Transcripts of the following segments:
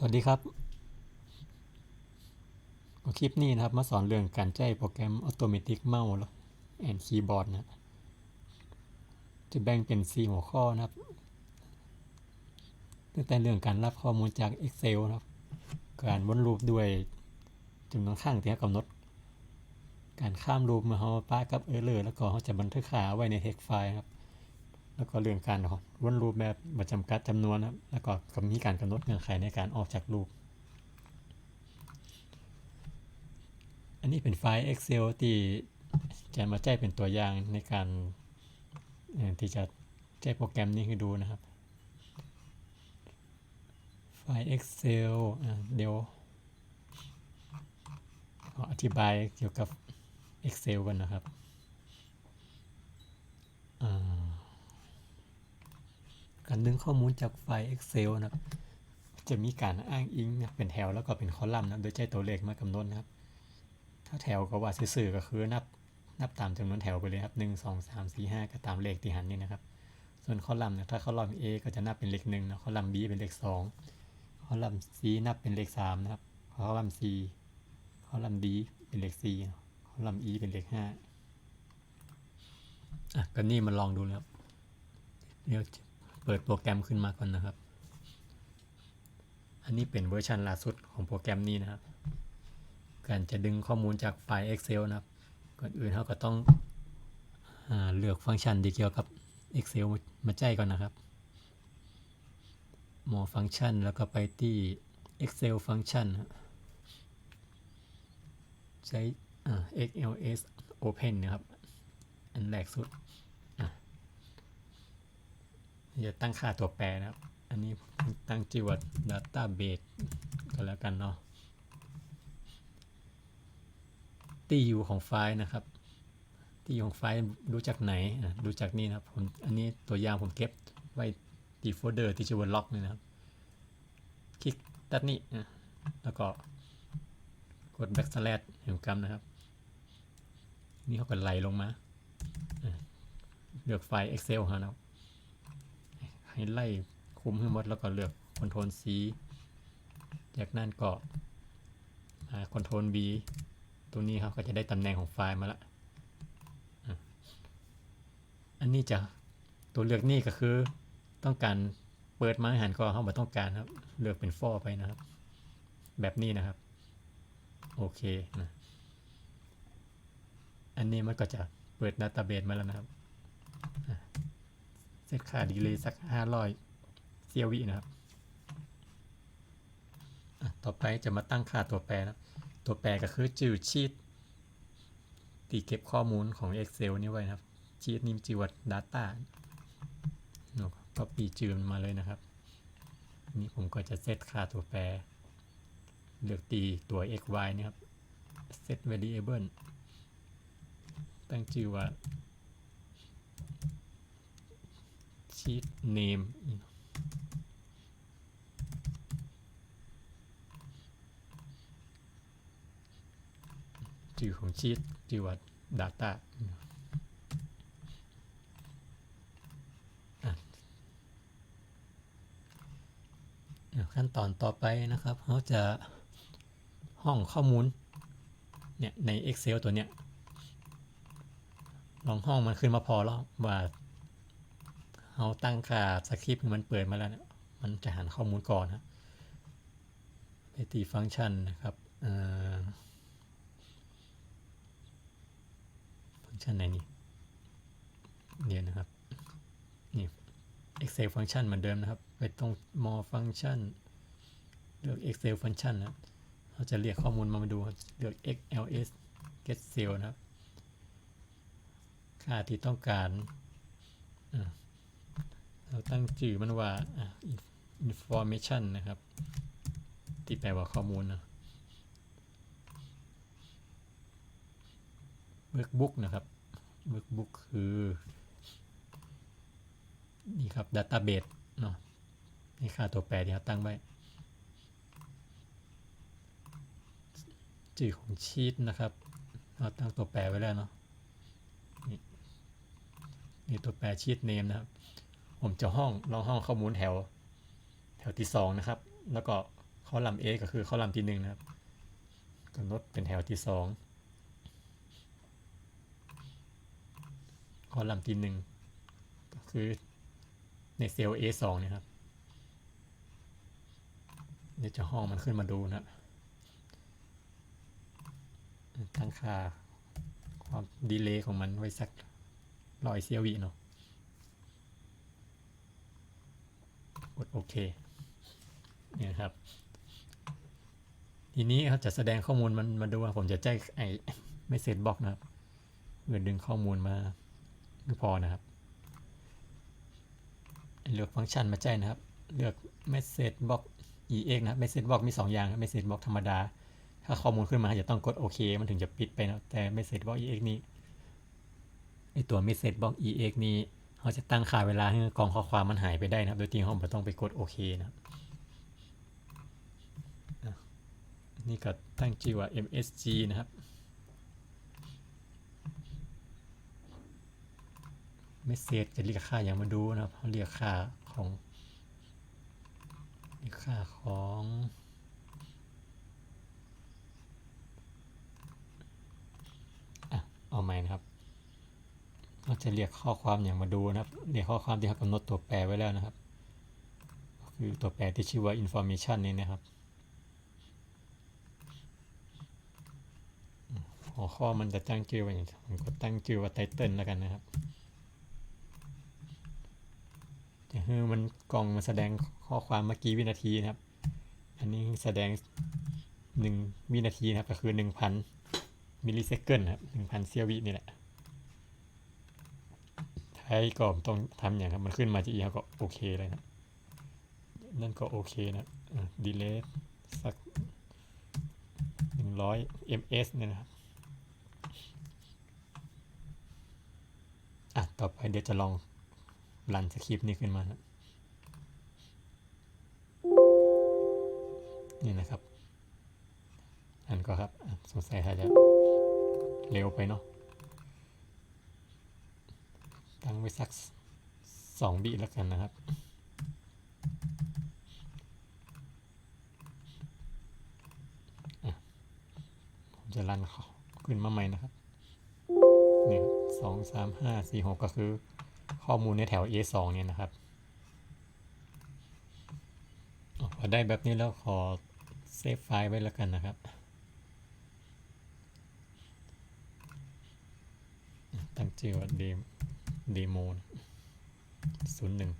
สวัสดีครับคลิปนี้นะครับมาสอนเรื่องการใช้โปรแกรม Automatic Mouse and Keyboard นะ จะแบ่งเป็น 4 หัวข้อนะครับ ตั้งแต่เรื่องการรับข้อมูลจาก Excel นะครับ การวนลูปด้วยจำนวนข้างที่เรากำหนด การข้ามรูปเมื่อเราป้ากับเออร์เลอร์แล้วก็เราจะบันทึกค่าไว้ใน text file ครับ แล้วก็เรื่องการวนรูปแบบประจำกัดจำนวนนะครับแล้วก็มีการกำหนดเงื่อนไขในการออกจากรูป อันนี้เป็นไฟล์ Excel ที่จะมาแจ้เป็นตัวอย่างในการที่จะแจ้โปรแกรมนี้ให้ดูนะครับ ไฟล์ Excel เดี๋ยวขออธิบายเกี่ยวกับ Excel กันนะครับอ่า การดึงข้อมูลจากไฟล์ Excel นะครับ จะมีการอ้างอิงนะเป็นแถวแล้วก็เป็นคอลัมน์นะโดยใช้ตัวเลขมากำหนดนะครับ ถ้าแถวก็ว่าซื่อๆก็คือนับนับตามจำนวนแถวไปเลยครับหนึ่งสองสามสี่ห้าก็ตามเลขที่หันนี่นะครับ ส่วนคอลัมน์นี่ยถ้าคอลัมน์ A ก็จะนับเป็นเลขหนึ่งนะคอลัมน์ B เป็นเลขสองคอลัมน์ C นับเป็นเลขสามนะครับคอลัมน์ C คอลัมน์ D เป็นเลขสี่คอลัมน์ E เป็นเลขห้าอะก็นี่มาลองดูนะครับเดี๋ยว ปิดโปรแกรมขึ้นมาก่อนนะครับ อันนี้เป็นเวอร์ชันล่าสุดของโปรแกรมนี้นะครับ การจะดึงข้อมูลจากไฟล์ Excel นะครับ ก่อนอื่นเราก็ต้องอเลือกฟังก์ชันที่เกี่ยวกับ Excel มาใจก่อนนะครับหมอฟังก์ชันแล้วก็ไปที่ Excel ฟังก์ชันครับใช้อ่า XLS Open นะครับ อันแรกสุด จะตั้งค่าตัวแปรนะครับ อันนี้ตั้งชื่อว่า database ก็แล้วกันเนาะที่อยู่ของไฟล์นะครับ ที่อยู่ของไฟล์รู้จากไหนรู้จากนี่นะครับผมอันนี้ตัวอย่างผมเก็บไว้ที่โฟลเดอร์ที่ชื่อว่าล็อกนี่นะครับ คลิกตัดนี่อะแล้วก็กด backslash เห็นกรรมนะครับ นี่เขาก็ไหลลงมา เลือกไฟล์ Excel ฮะนะครับ ให้ไล่คุมให้หมดแล้วก็เลือก Ctrl C จากนั้นก็อ่า Ctrl V ตรงนี้ครับก็จะได้ตำแหน่งของไฟล์มาละอันนี้จะตัวเลือกนี่ก็คือต้องการเปิดไม้หันก็เข้ามาต้องการครับ เลือกเป็นฟอไปนะครับ แบบนี้นะครับ โอเคนะอันนี้มันก็จะเปิดดัตต้าเบสมาแล้วนะครับ เซตค่าดีเลย์สัก500เซียววินะครับ ต่อไปจะมาตั้งค่าตัวแปรนะ ตัวแปรก็คือจืดชีตที่เก็บข้อมูลของ Excel นี่ไว้นะครับชีตนี่จืด Data าก็ปีจืมมาเลยนะครับนนี้ผมก็จะเซตค่าตัวแปร เลือกตีตัว x y นะครับ set variable ตั้งชื่อว่า sheet name ชื่อของชีตชื่อว่า data ขั้นตอนต่อไปนะครับเขาจะห้องข้อมูลเนี่ยใน Excel ตัวเนี้ยลองห้องมันขึ้นมาพอแล้วว่า เราตั้งค่าสคริปต์มันเปิดมาแล้วเนี่ยมันจะหันข้อมูลก่อนนะไปตีฟังก์ชันนะครับอ่อฟังก์ชันไหนนี่เดี๋ยวนะครับนี่ Excel ฟังก์ชันเหมือนเดิมนะครับ ไปตรง more function เลือก Excel ฟังก์ชันนะเราจะเรียกข้อมูลมามาดูเลือก XLS get cell นะครับ ค่าที่ต้องการอะ เราตั้งชื่อมันว่า information นะครับ ที่แปลว่าข้อมูลนะ workbook นะครับ workbook คือ นี่ครับ database เนาะนี่ค่าตัวแปรที่เราตั้งไว้ชื่อของชีตนะครับ เราตั้งตัวแปรไว้แล้วเนาะนี่นี่ตัวแปรชีตเนมนะครับ ผมจะห้องลองห้องข้อมูลแถว แถวที่สองนะครับ แล้วก็คอลัมน์ A ก็คือคอลัมน์ที่หนึ่งนะครับกำหนดเป็นแถวที่สองคอลัมน์ที่หนึ่งก็คือในเซลล์ A2 เนี่ยครับ เดี๋ยวจะห้องมันขึ้นมาดูนะครับตั้งค่าความดีเลย์ของมันไว้สักร้อยเซียววิเนาะ กดโอเคเนี่ยครับ ทีนี้เขาจะแสดงข้อมูลมันมาดูว่าผมจะแจ้งไอ้ไม่เซตบล็อกนะครับเพื่อดึงข้อมูลมาก็พอนะครับ เลือกฟังก์ชันมาแจ้งนะครับ เลือก message box ex นะครับ message box มี 2 อย่างครับ message box ธรรมดา ถ้าข้อมูลขึ้นมาจะต้องกดโอเคมันถึงจะปิดไปนะแต่ message box ex นี้ไอตัว message box ex นี้ เขาจะตั้งค่าเวลาให้กองข้อความมันหายไปได้นะครับ โดยที่เขาไม่ต้องไปกดโอเคนะครับนี่ก็ตั้งชื่อว่า msg นะครับเมสเซจจะเรียกค่าอย่างมาดูนะครับเขาเรียกค่าของเรียกค่าของอะเอาใหม่นะครับ เราจะเรียกข้อความอย่างมาดูนะครับเรียกข้อความที่เขากำหนดตัวแปรไว้แล้วนะครับ คือตัวแปรที่ชื่อว่า information นี่นะครับ หัวข้อมันจะตั้งชื่อไว้อย่างผมก็ตั้งชื่อว่า title แล้วกันนะครับจะคือมันกล่องมาแสดงข้อความเมื่อกี้วินาทีนะครับ อันนี้แสดงหนึ่งวินาทีนะครับก็คือหนึ่งพันมิลลิเซคันนะครับหนึ่งพันเซียววินี่แหละ ใช้ก็ต้องทำอย่างครับ มันขึ้นมาจะอีกก็โอเคเลยนะ นั่นก็โอเคนะดีเลย์สักหนึ่งร้อย ms เนี่ยนะครับ อะ ต่อไปเดี๋ยวจะลองรันสคริปต์นี้ขึ้นมานะนี่นะครับ อันก็ครับ สงสัยถ้าจะเร็วไปเนาะ ตั้งไว้สักสองบิแล้วกันนะครับ ผมจะรันขึ้นมาใหม่นะครับเนี่ยสองสามห้าสี่หกก็คือข้อมูลในแถว A2 เนี่ยนะครับพอได้แบบนี้แล้วขอเซฟไฟล์ไว้แล้วกันนะครับ ตั้งชื่อว่าเดม เดโมศูนย์หนึ่ง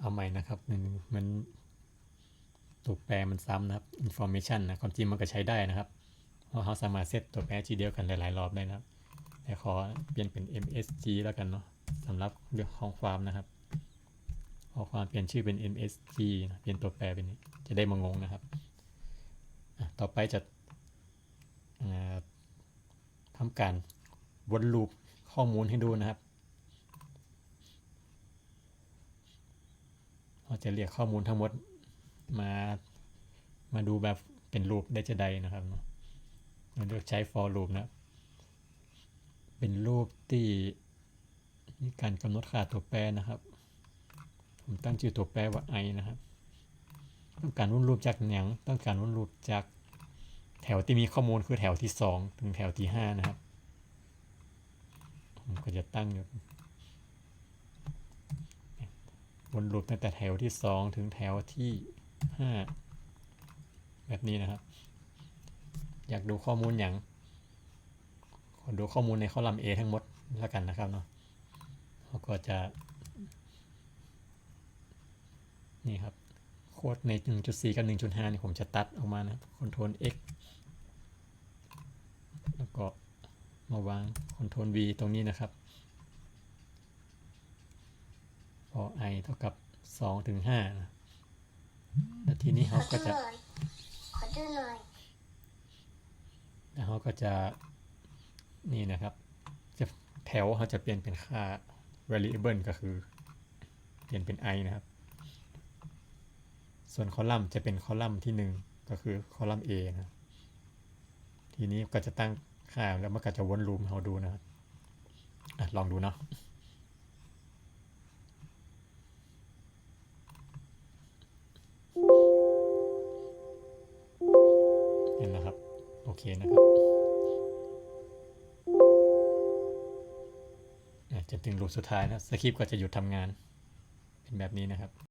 เอาใหม่นะครับมันมันตัวแปรมันซ้ำนะครับ information นะความจริงมันก็ใช้ได้นะครับเพราะเขาสามารถเซตตัวแปรทีเดียวกันหลายๆ รอบได้นะครับแต่ขอเปลี่ยนเป็น msg แล้วกันเนาะสำหรับเรื่องของความนะครับขอความเปลี่ยนชื่อเป็น msg นะเปลี่ยนตัวแปรเป็นนี้จะได้มางงนะครับ ต่อไปจะทำการวนลูปข้อมูลให้ดูนะครับ เราจะเรียกข้อมูลทั้งหมดมา มาดูแบบเป็นรูปได้จะใดนะครับเราเลือกใช้ for loop นะ เป็นรูปที่มีการกำหนดค่าตัวแปรนะครับ ผมตั้งชื่อตัวแปรว่า i นะครับ ต้องการวนรูปจากหนังต้องการวนรูปจาก ถวที่มีข้อมูลคือแถวที่ 2 ถึงแถวที่ 5 นะครับ ผมก็จะตั้งวนลูปตั้งแต่แถวที่ 2 ถึงแถวที่ 5 แบบนี้นะครับ อยากดูข้อมูลอย่างขอดูข้อมูลในคอลัมน์ A ทั้งหมดแล้วกันนะครับเนาะเราก็จะ นี่ครับ โค้ดใน 1.4 กับ 1.5 นี่ผมจะตัดออกมานะคอนโทรล X แล้วก็มาวางคอนโทรล V ตรงนี้นะครับ พอ i เท่ากับ2ถึง5นะแล้วทีนี้เขาก็จะขอดูหน่อยแล้วเขาก็จะนี่นะครับ จะแถวเขาจะเปลี่ยนเป็นค่า variable ก็คือ เปลี่ยนเป็น i นะครับ ส่วนคอลัมน์จะเป็นคอลัมน์ที่ 1 ก็คือคอลัมน์ A นะ ทีนี้ก็จะตั้งค่าแล้วมันก็จะวนลูมเราดูนะอะลองดูเนาะเห็นนะครับ โอเคนะครับจนถึงลูปสุดท้ายนะสคริปต์ก็จะหยุดทำงาน เป็นแบบนี้นะครับ